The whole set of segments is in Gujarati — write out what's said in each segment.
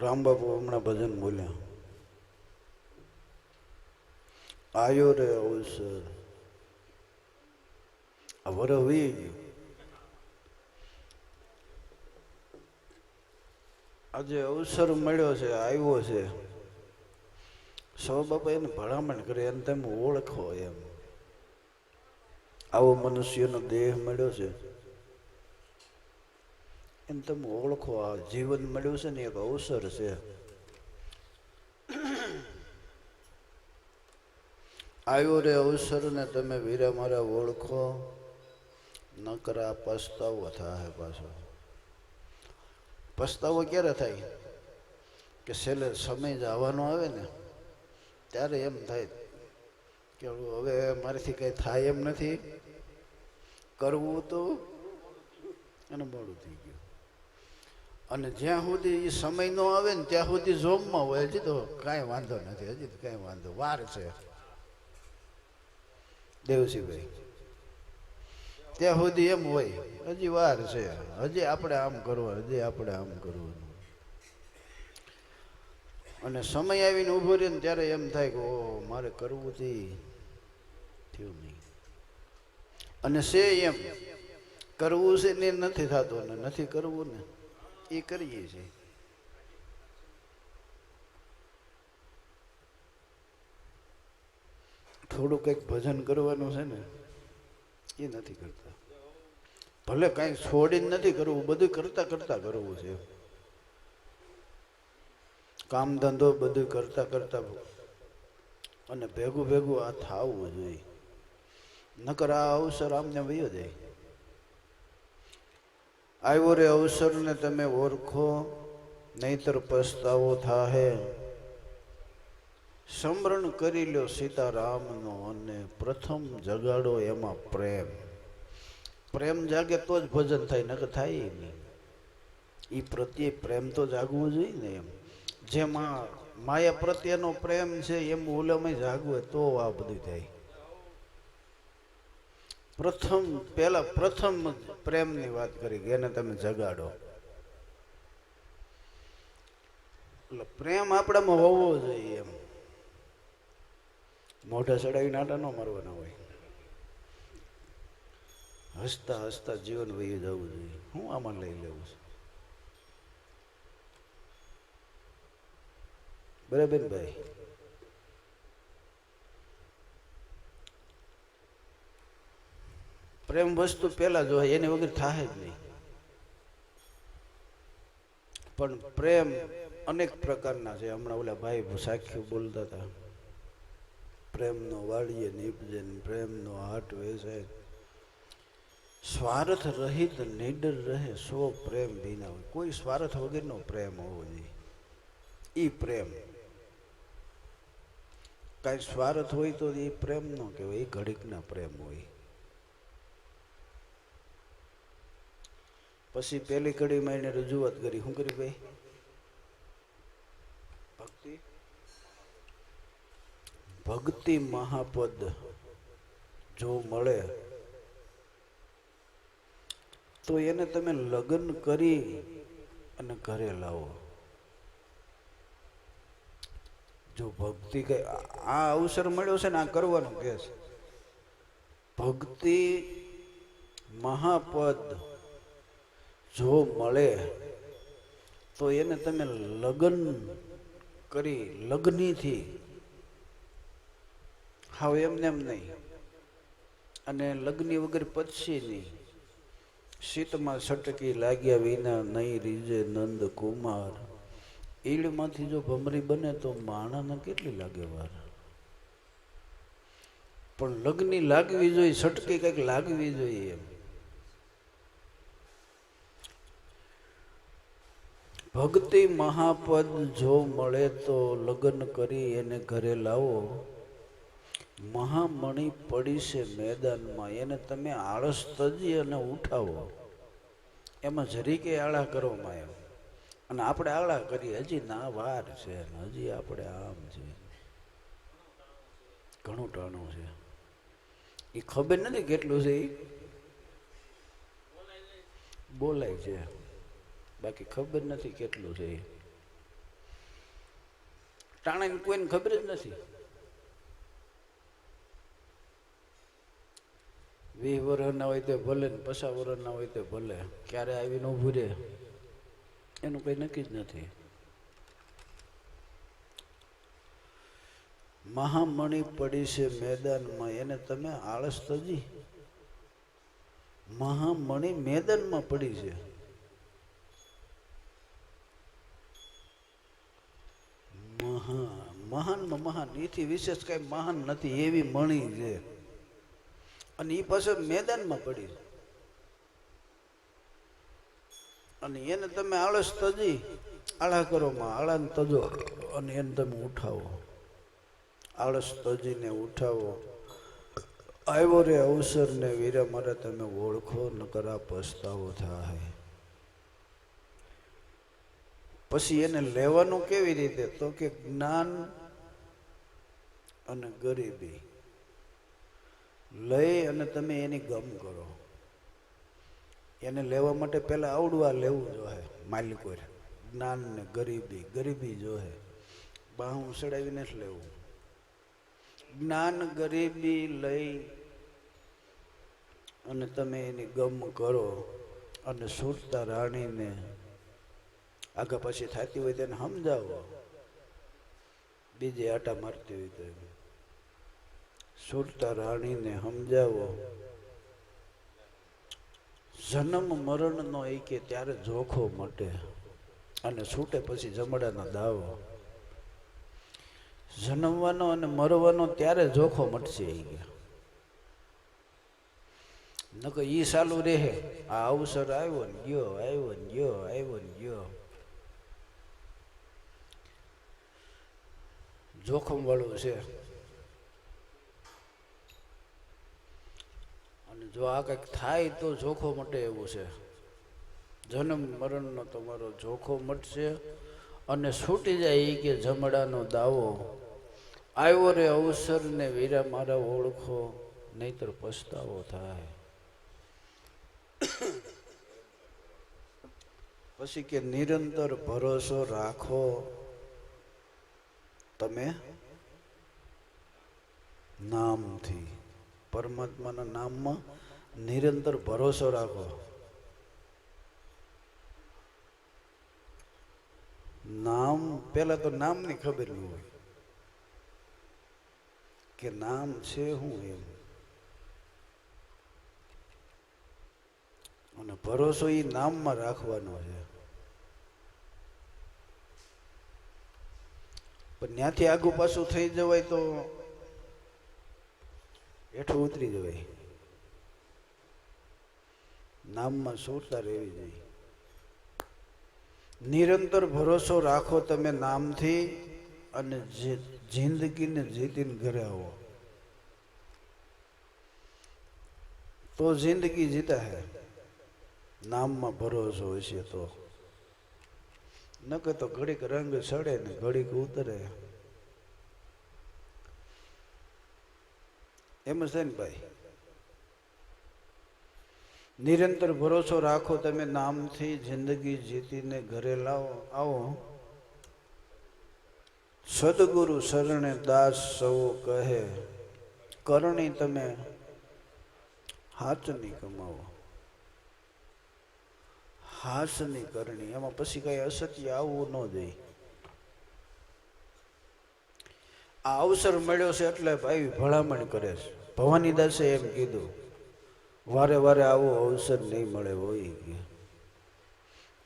રામબાપુ હમણાં ભજન બોલ્યા. આયો રે અવસર. અવર વર વી ગયું આજે અવસર મળ્યો છે, આવ્યો છે. સૌ બાપા, એને ભલામણ કરે, એને તમે ઓળખો એમ. આવો મનુષ્યનો દેહ મળ્યો છે. એને તમે ઓળખો આ જીવન મળ્યું છે ને એક અવસર છે આવ્યો રે અવસર ને તમે વીરા મારા ઓળખો નકરા પસ્તાવો થાય પાછો પસ્તાવો ક્યારે થાય કે છેલ્લે સમય આવવાનો આવે ને ત્યારે એમ થાય કે હવે મારાથી કંઈ થાય એમ નથી કરવું તો અને મોડું થઈ ગયું અને જ્યાં સુધી એ સમય ન આવે ને ત્યાં સુધી જોમમાં હોય, હજી તો કાંઈ વાંધો નથી, હજી તો કાંઈ વાંધો, વાર છે. દેવસીભાઈ, ત્યાં સુધી એમ હોય, હજી વાર છે. હજી આપણે આમ કરવું હજી આપણે આમ કરવું અને સમય આવીને ઊભો રહે ને ત્યારે એમ થાય કે ઓ મારે કરવું હતી થયું નહીં. અને છે એમ, કરવું છે ને નથી થતું ને નથી કરવું ને. એ કરીએ છીએ. થોડું કંઈક ભજન કરવાનું છે ને, એ નથી કરતા. ભલે કાંઈ છોડીને નથી કરવું, બધું કરતા કરતા કરવું છે. કામ ધંધો બધું કરતા કરતા અને ભેગું ભેગું આ થવું જોઈએ. નકર આ અવસર આમને વયો જાય. આવ્યો રે અવસરને તમે ઓળખો, નહીતર પસ્તાવો થાહે. સમરણ કરી લ્યો સીતારામનો અને પ્રથમ જગાડો એમાં પ્રેમ. પ્રેમ જાગે તો જ ભજન થાય, નકર થાય નહીં. એ પ્રત્યે પ્રેમ તો જાગવું જોઈએ ને એમ. જેમાં માયા પ્રત્યેનો પ્રેમ છે, એમ ઉલમે જાગવે તો આ બધું થાય. પ્રથમ પેલા પ્રથમ પ્રેમની વાત કરી કે એને તમે જગાડો. એટલે પ્રેમ આપણામાં હોવો જોઈએ એમ. મોઢા ચડાવી નાટા ન મારવાના હોય. હસતા હસતા જીવન વહી જવું જોઈએ. હું આમાં લઈ લેવું છું. બરાબર ભાઈ? પ્રેમ વસ્તુ પહેલા જોવાય એને વગર થાય જ નહીં. પણ પ્રેમ અનેક પ્રકારના છે. હમણાં ઓલા ભાઈ સાખ્યું બોલતા હતા. પ્રેમનો વાળીએ નીપજે પ્રેમનો હાટ વેસે સ્વાર્થ રહિત નિડર રહે સો પ્રેમ ભીના હોય. કોઈ સ્વાર્થ વગરનો પ્રેમ હોવો જોઈએ એ પ્રેમ. કાંઈ સ્વાર્થ હોય તો એ પ્રેમ ન કહેવાય. એ ઘડીકના પ્રેમ હોય. પછી પેલી કડીમાં એને રજૂઆત કરી. શું કરી ભાઈ? ભક્તિ? ભક્તિ મહાપદ જો મળે, તો એને તમે લગ્ન કરી અને ઘરે લાવો. જો ભક્તિ કઈ, આ અવસર મળ્યો છે ને, આ કરવાનું કે છે? ભક્તિ મહાપદ જો મળે, તો એને તમે લગ્ન કરી લગ્નીથી. હાવ એમને એમ નહીં. અને લગ્ની વગર પછી નહીં. શીતમાં સટકી લાગ્યા વિના નહીં રીજે નંદ કુમાર. ઈડમાંથી જો ભમરી બને તો માણાને કેટલી લાગે વાર? પણ લગ્ની લાગવી જોઈએ, સટકી કંઈક લાગવી જોઈએ એમ. ભક્તિ મહાપદ જો મળે તો લગ્ન કરી એને ઘરે લાવો. મહામણી પડી છે મેદાનમાં, એને તમે આળસ તજી અને ઉઠાવો. એમાં જરીકે આળા કરવામાં એમ અને આપણે આળા કરીએ, હજી ના વાર છે હજી આપણે આમ છે. ઘણું ટાણું છે. એ ખબર નથી કેટલું છે એ બોલાય છે. બાકી ખબર નથી કેટલું છે. એ ટાણાને કોઈને ખબર જ નથી. વીસ વર્ષના હોય તે ભલે ને પચાસ વર્ષના હોય તે ભલે. ક્યારે આવીને ઊભું રહે. એનું કંઈ નક્કી જ નથી. મહામણી પડી છે મેદાનમાં. એને તમે આળસ તજી મહામણી મેદાનમાં પડી છે. મહા મહાનમાં મહાન. એથી વિશેષ કઈ મહાન નથી, એવી મણી છે. અને એ પાછળ મેદાનમાં પડી અને એને તમે આળસ તજી, આળા કરો માં આળાને તજો, અને એને તમે ઉઠાવો. આળસ તજીને ઉઠાવો. આવ્યો રે અવસર ને વીરા, મારે તમે ઓળખો, નકરા પસ્તાવો થાય. પછી એને લેવાનું કેવી રીતે? તો કે જ્ઞાન અને ગરીબી. લઈ અને તમે એની ગમ કરો. એને લેવા માટે પહેલાં આવડવા લેવું જોઈએ માલિકો જ્ઞાન ને ગરીબી ગરીબી જોહે. બાહું સડાવીને જ લેવું. જ્ઞાન, ગરીબી લઈ અને તમે એની ગમ કરો અને સુરતા રાણીને આગળ પછી થતી હોય તેને સમજાવો. બીજે આટા મારતી હોય તો સુરતા રાણીને સમજાવો. જન્મ મરણનો એ ત્યારે જોખો મટે અને છૂટે પછી જમડાનો દાવો. જન્મવાનો અને મરવાનો ત્યારે જોખો મટશે એ ગયા નકર ઈ સાલું રહે. આ અવસર આવ્યો ને ગયો, આવ્યો ને ગયો, આવ્યો ને ગયો. જોખમ વાળું છે અને જો આ કંઈક થાય તો જોખો મટે એવું છે. જન્મ મરણનો તમારો જોખો મટશે અને છૂટી જાય એ કે જમડાનો દાવો. આવ્યો રે અવસરને વીરા મારા ઓળખો, નહીતર પસ્તાવો થાય. પછી કે નિરંતર ભરોસો રાખો. તમે નામથી, પરમાત્માના નામમાં નિરંતર ભરોસો રાખો. નામ પેલા તો નામની ખબર નહીં હોય કે નામ છે શું એમ. અને ભરોસો એ નામમાં રાખવાનો છે. પણ ત્યાંથી આગુ પાછું થઈ જવાય તો હેઠું ઉતરી જવાય. નામમાં સુરતા રહેવી જોઈએ. નિરંતર ભરોસો રાખો તમે નામથી અને જિંદગીને જીતીને ઘરે આવો. તો જિંદગી જીતા હે. નામમાં ભરોસો હશે તો. નકર તો ઘડીક રંગ ચડે ને ઘડીક ઉતરે. એમ છે ને ભાઈ. નિરંતર ભરોસો રાખો તમે નામથી જિંદગી જીતીને ઘરે લાવો, આવો. સદગુરુ શરણે દાસ સૌ કહે, કરણી તમે હાચની કમાવો. હાસની કરણી. એમાં પછી કઈ અસત્ય આવવું ન જોઈએ. આ અવસર મળ્યો છે એટલે ભાઈ ભલામણ કરે છે. ભવાની દાસે એમ કીધું, વારે વારે આવો અવસર નહીં મળે હોય કે.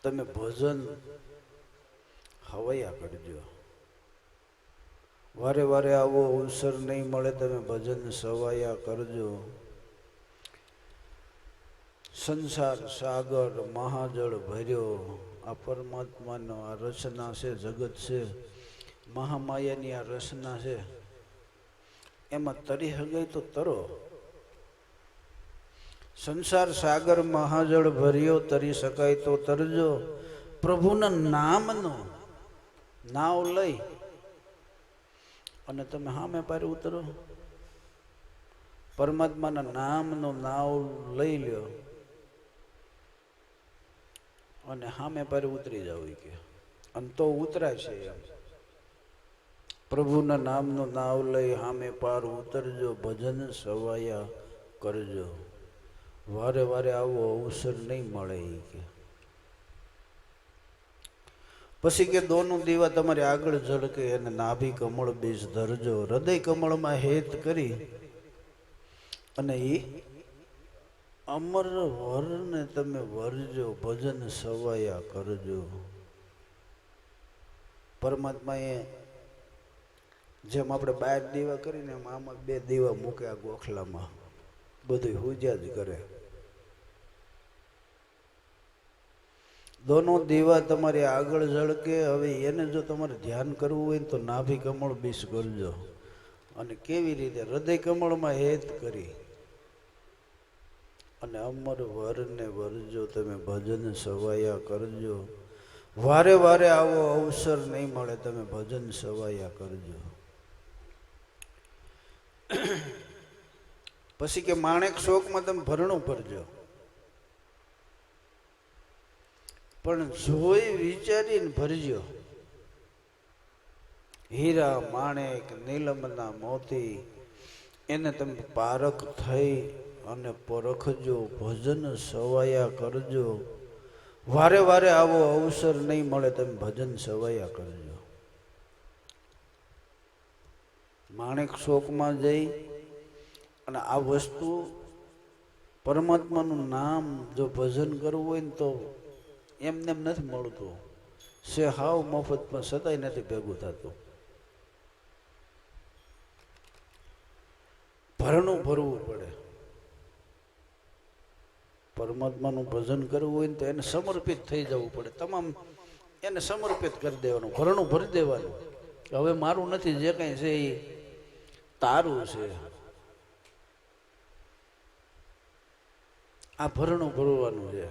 તમે ભજન હવૈયા કરજો. વારે વારે આવો અવસર નહીં મળે, તમે ભજન સવાયા કરજો. સંસાર, સાગર, મહાજળ ભર્યો. આ પરમાત્માનો આ રચના છે, જગત છે. મહામાયાની આ રચના છે. એમાં તરી હગાય તો તરો. સંસાર, સાગર, મહાજળ ભર્યો, તરી શકાય તો તરજો. પ્રભુના નામનો નાવ લઈ અને તમે સામે પારે ઉતરો. પરમાત્માના નામનો નાવ લઈ લ્યો. અને સામે પર ઉતરી જાવ કે. અને તો ઉતરાય છે પ્રભુના નામનું નાવ લઈ સામે પાર ઉતરજો, ભજન સવાયા કરજો. વારે વારે આવો અવસર નહીં મળે કે. પછી કે દોનું દીવા તમારે આગળ ઝળકે અને નાભી કમળ બીજ ધરજો. હૃદય કમળમાં હેત કરી અને એ અમર વરને તમે વરજો, ભજન સવાયા કરજો. પરમાત્માએ જેમ આપણે બાર દીવા કરીને એમ આમાં બે દીવા મૂક્યા ગોખલામાં. બધું હુજા જ કરે. દોનો દીવા તમારી આગળ ઝળકે, હવે એને જો તમારે ધ્યાન કરવું હોય તો નાભી કમળ બીસ કરજો. અને કેવી રીતે? હૃદય કમળમાં હેત કરી. અને અમર વરને વરજો તમે ભજન સવાયા કરજો. વારે વારે આવો અવસર નહીં મળે, તમે ભજન સવાયા કરજો. પછી કે માણેક શોકમાં તમે ભરણું ભરજો. પણ જોઈ વિચારીને ભરજો. હીરા માણેક, નીલમના મોતી, એને તમે પારખ થઈ અને પરખજો, ભજન સવાયા કરજો. વારે વારે આવો અવસર નહીં મળે તમે ભજન સવાયા કરજો. માણેક શોકમાં જઈ અને આ વસ્તુ પરમાત્માનું નામ જો ભજન કરવું હોય ને તો એમને એમ નથી મળતું. સે હાવ મફતમાં સતાય નથી ભેગું થતું. ભરણું ભરવું પડે. પરમાત્માનું ભજન કરવું હોય ને તો એને સમર્પિત થઈ જવું પડે. તમામ એને સમર્પિત કરી દેવાનું ભરણું ભરી દેવાનું. હવે મારું નથી, જે કંઈ છે એ તારું છે. આ ભરણું ભરવાનું છે.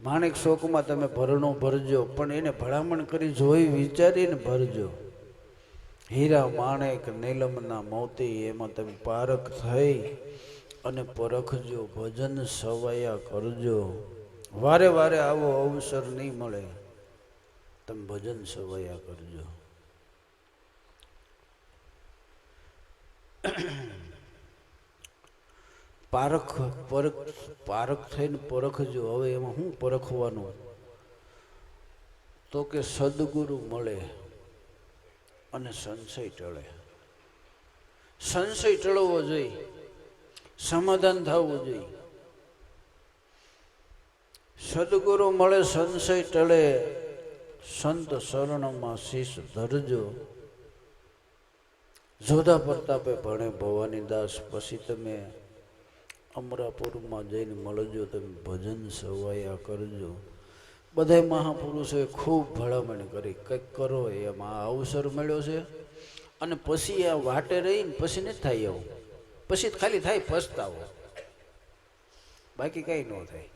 માણેક શોકમાં તમે ભરણું ભરજો, પણ એને ભલામણ કરી જોઈ વિચારીને ભરજો. હીરા માણેક, નીલમના મોતી, એમાં તમે પારખ થઈ અને પરખજો, ભજન સવાયા કરજો. વારે વારે આવો અવસર નહીં મળે. તમે ભજન સવાયા કરજો. પારખ પરખ, પારખ થઈને પરખજો. હવે એમાં શું પરખવાનું? તો કે સદગુરુ મળે અને સંશય ટળે. સંશય ટળવો જોઈએ. સમાધાન થવું જોઈએ. સદગુરુ મળે, સંશય ટળે, સંત શરણમાં શીશ ધરજો. જોધા પ્રતાપે ભણે, ભવાની દાસ પછી તમે અમરાપુરમાં જઈને મળજો, તમે ભજન સવાયા કરજો. બધા મહાપુરુષોએ ખૂબ ભલામણ કરી, કંઈક કરો, એમાં અવસર મળ્યો છે. અને પછી આ વાટે રહીને પછી નથી થાય એવું પછી ખાલી થાય પસ્તાવો બાકી કઈ ન થાય.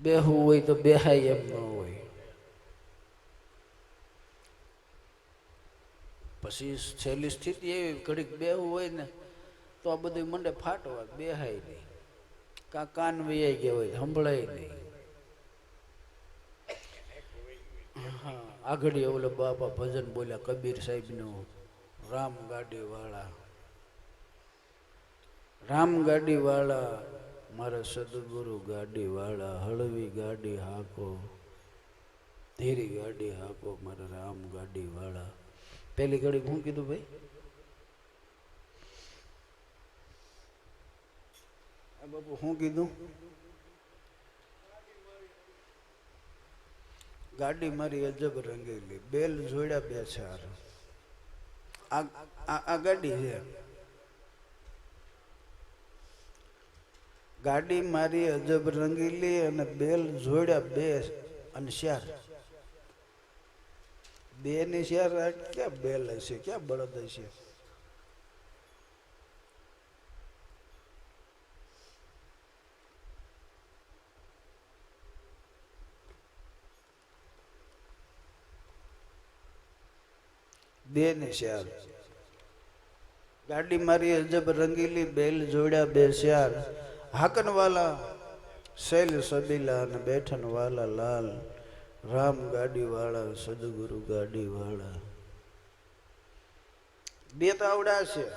બેહવું હોય તો બેહાય એમ ન હોય. પછી છેલ્લી સ્થિતિ એવી, ઘડીક બેહવું હોય ને, તો આ બધું મંડે ફાટવા, બેહાય નહીં. કાં કાન વૈયાઈ ગયા હોય, સંભળાય નહીં. હા, આગળ ઓલો બાપા ભજન બોલ્યા, કબીર સાહેબનું. રામ ગાડી વાળા રામ ગાડી વાળા મારા સદગુરુ ગાડી વાળા હળવી ગાડી હાકો, ધીરી ગાડી હાકો મારા રામ ગાડી પહેલી ઘડી હું કીધું ભાઈ? બાપુ શું કીધું? ગાડી મારી અજબ રંગેલી, બેલ જોડ્યા બે ચાર. આ ગાડી છે. ગાડી મારી અજબ રંગીલી અને બેલ જોડ્યા બે અને શેર. બે ની શેર ક્યાં બેલ હશે? ક્યાં બળદ હશે? બે ને ચાર ગાડી મારી અજબ રંગીલી બેલ જોડ્યા બે ચાર હાકનવાલા શૈલ સબીલા અને બેઠનવાલા લાલ. રામ ગાડીવાળા, સદગુરુ ગાડીવાળા. બે તો આવડા છે.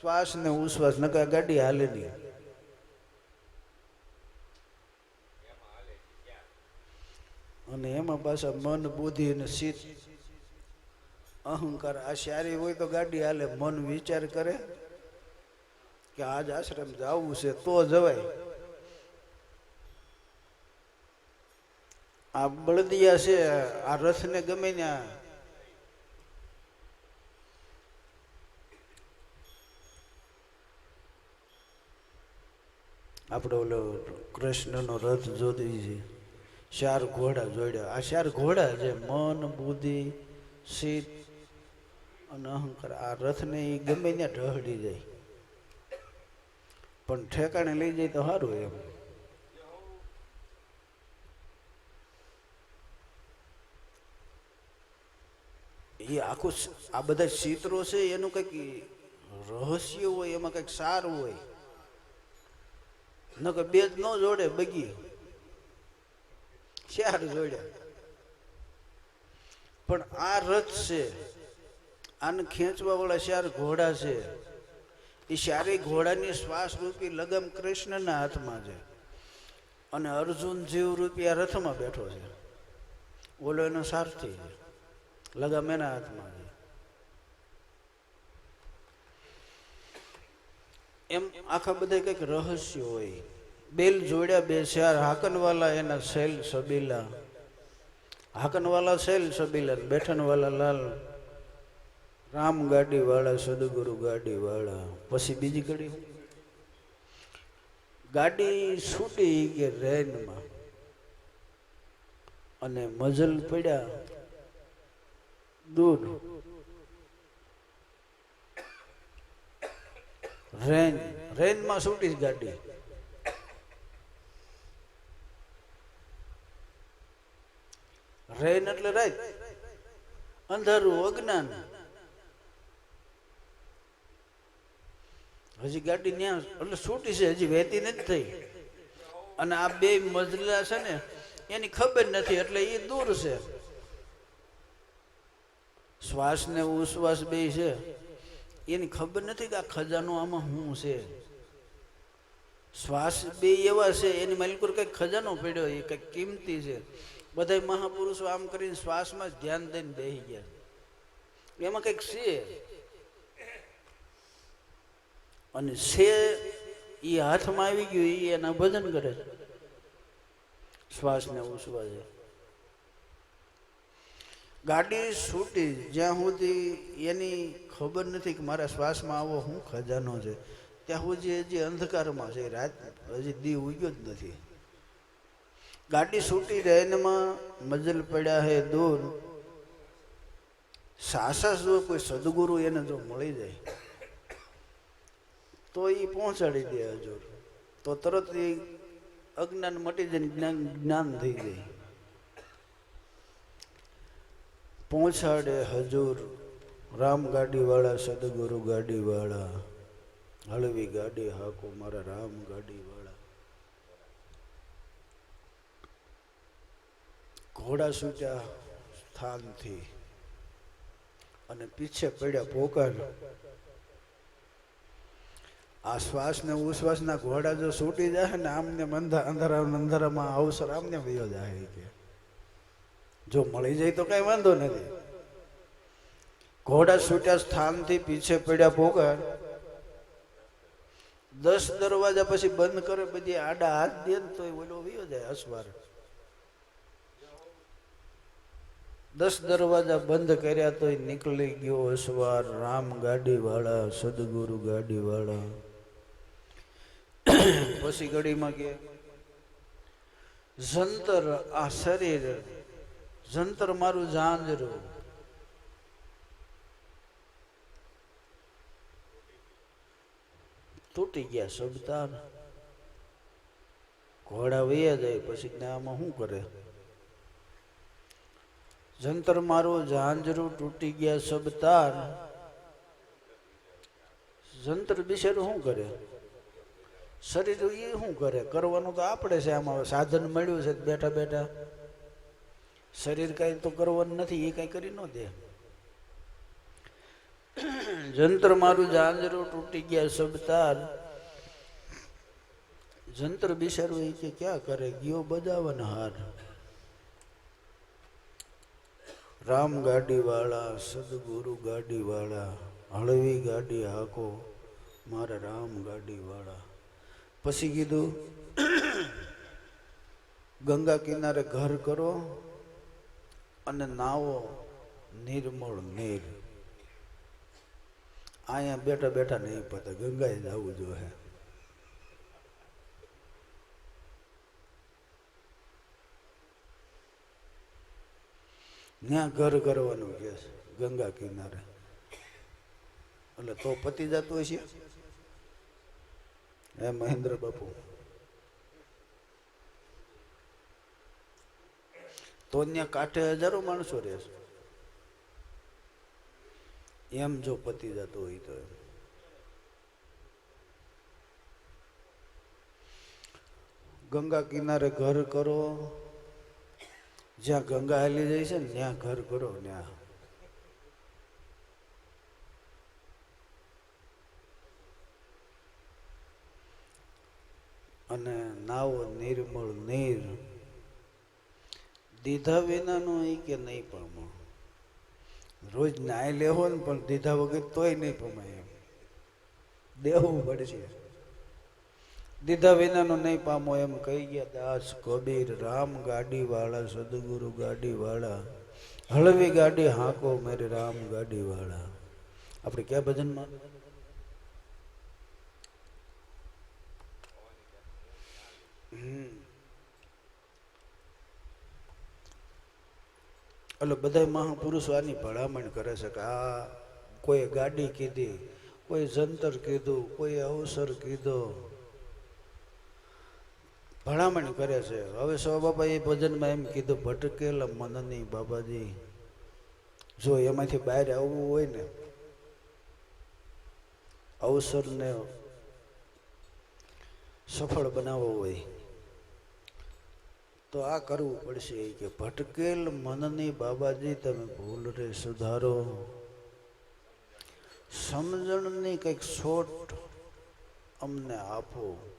શ્વાસ ને ઉશ્વાસ નકા ગાડી હાલે નહીં. અને એમાં પાછા મન, બુદ્ધિ અને ચિત્ત અહંકાર આ હોય તો ગાડી હાલે, મન વિચાર કરે કે આજ આશ્રમ જવું છે, તો જવાય. આ બળદિયા છે, આ રથને ગમે ત્યાં. આપણો ઓલો કૃષ્ણનો રથ જોતી છે. ચાર ઘોડા જોડ્યા. આ ચાર ઘોડા છે મન, બુદ્ધિ ચિત્ત અને અહંકાર, આ રથને એ ગમે ત્યાં ઢહડી જાય. પણ ઠેકાણે લઈ જાય તો સારું એમ. એ આખું આ બધા ચિત્રો છે, એનું કંઈક રહસ્ય હોય, એમાં કંઈક સારું હોય. ન કે બે જ ન જોડે બગી. ચાર જોડ્યા. પણ આ રથ છે આને ખેંચવા વાળા ચાર ઘોડા છે. એ ચારેય ઘોડાની શ્વાસ રૂપી લગમ કૃષ્ણના હાથમાં છે. અને અર્જુન જીવ રૂપી આ રથમાં બેઠો છે. ઓલો એનો સારથી છે. લગામ એના હાથમાં છે. એમ આખા બધા કંઈક રહસ્ય હોય. બેલ જોડ્યા બે ચાર હાકનવાલા એના શૈલ સબીલા. હાકનવાલા શૈલ સબીલા બેઠનવાલા લાલ. રામ ગાડી વાળા, સદગુરુ ગાડી વાળા. પછી બીજી ઘડી ગાડી છૂટી કે રેનમાં. અને મજલ પડ્યા દૂર રેન, રેનમાં છૂટી ગાડી. રેન એટલે રાત અંધારું અજ્ઞાન. હજી ગાડી ત્યાં, એટલે છૂટી છે, હજી વહેતી નથી થઈ. અને આ બે મજલા છે ને, એની ખબર નથી, એટલે એ દૂર છે. શ્વાસ ને ઉશ્વાસ બે છે. એની ખબર નથી કે આ ખજાનો આમાં શું છે. શ્વાસ બે એવા છે, એની માલિકુર કંઈક ખજાનો પડ્યો, એ કંઈક કિંમતી છે. બધા મહાપુરુષો આમ કરીને શ્વાસમાં જ ધ્યાન દઈને બેસી ગયા. એમાં કંઈક છે. અને શે એ હાથમાં આવી ગયું એ એના ભજન કરે છે. શ્વાસ ને ઉશ્વાસ છે. ગાડી છૂટી, જ્યાં સુધી એની ખબર નથી કે મારા શ્વાસમાં આવો હું ખજાનો છે, ત્યાં સુધી હજી અંધકારમાં છે. રાત હજી દી ઉગ્યો જ નથી. ગાડી છૂટી રેનમાં મજલ પડ્યા હે દૂર. સાસા જો કોઈ સદગુરુ એને જો મળી જાય તો એ પહોંચાડી દે હજુ તો તરત એ અજ્ઞાન મટી જાય જ્ઞાન જ્ઞાન થઈ જાય. પહોંચાડે હજુર રામ ગાડીવાળા સદગુરુ ગાડીવાળા, હળવી ગાડી હાકો મારા રામ ગાડીવાળા ઘોડા છૂટ્યા સ્થાનથી અને પીછે પડ્યા પોકાર આ શ્વાસ ને ઉશ્વાસના ઘોડા જો છૂટી જાય ને આમને અંધા અંધારા અંધારામાં અવસર આમને વયો જાય કે. જો મળી જાય તો કઈ વાંધો નથી. ઘોડા છૂટ્યા સ્થાનથી પીછે પડ્યા પોકાર દસ દરવાજા પછી બંધ કરે, બધી આડા હાથ દે ને તો ઓલો વયો જાય અસવાર દસ દરવાજા બંધ કર્યા તો નીકળી ગયો અસવાર રામ ગાડી વાળા સદગુરુ ગાડી વાળા પછી ઘડીમાં કે, જંતર આ શરીર, જંતર મારું જાંજરું તૂટી ગયા શબ્દાર ઘોડા વૈયા જાય, પછી આમાં શું કરે? જંતર મારું ઝાંઝરું તૂટી ગયા શબ્દાર જંતર બિચારું શું કરે? શરીર એ શું કરે? કરવાનું તો આપણે છે, આમાં સાધન મળ્યું છે, બેઠા બેઠા. શરીર કાંઈ તો કરવાનું નથી, એ કાંઈ કરી ન દે. જંતર મારું જાંજરું તૂટી ગયા સબતાર જંત્ર બિચારું એ કે ક્યાં કરે? ગયો બજાવન હાર રામ ગાડી વાળા સદગુરુ ગાડી વાળા હળવી ગાડી હાકો, મારા રામ ગાડી વાળા પછી કીધું, ગંગા કિનારે ઘર કરો અને નાવો નિર્મળ નીર. અહીંયા બેઠા બેઠા નહીં પતે, ગંગાએ જવું જોઈએ ત્યાં ઘર કરવાનું કે ગંગા કિનારે. એટલે તો પતી જતું હશે? હે મહેન્દ્ર બાપુ. તો ત્યાં કાંઠે હજારો માણસો રહેશે એમ જો પતી જતો હોય તો એમ. ગંગા કિનારે ઘર કરો. જ્યાં ગંગા હાલી જાય છે ને, ત્યાં ઘર કરો, ત્યાં. અને નાવો નિર્મળ નીર. દીધા વિનાનું એ કે નહીં પામો. રોજ નાય લેવો ને પણ દીધા વગર તોય નહીં પમાય એમ. દેવું પડશે. દીધા વિનાનું નહીં પામો એમ કહી ગયા દાસ કબીર રામ ગાડી વાળા સદગુરુ ગાડી વાળા હળવી ગાડી હાંકો મેરે રામ ગાડી વાળા આપણે ક્યાં ભજનમાં? એટલે બધા મહાપુરુષો આની ભલામણ કરે છે કે આ કોઈ ગાડી કીધી, કોઈ જંતર કીધું, કોઈ અવસર કીધો. ભલામણ કરે છે. હવે સો બાપા એ ભજનમાં એમ કીધું, ભટકેલા મનની બાબાજી. જો એમાંથી બહાર આવવું હોય ને, અવસરને સફળ બનાવવો હોય. તો આ કરવું પડશે કે ભટકેલ મનની બાબાજી તમે ભૂલ રે સુધારો. સમજણની કંઈક છોટ અમને આપો.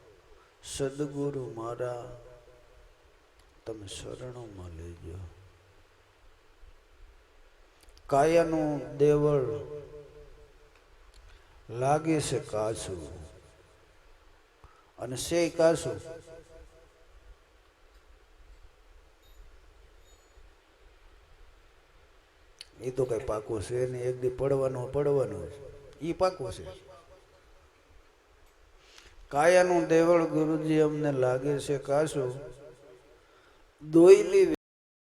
સદગુરુ મારા, તમે શરણોમાં લેજો. કાયાનું દેવળ લાગે છે કાચું અને સે કાચું. એ તો કઈ પાકું છે ને એક દી પડવાનું પડવાનું છે. એ પાકું છે. કાયાનું દેવળ ગુરુજી અમને લાગે છે, કાશું, દોયલી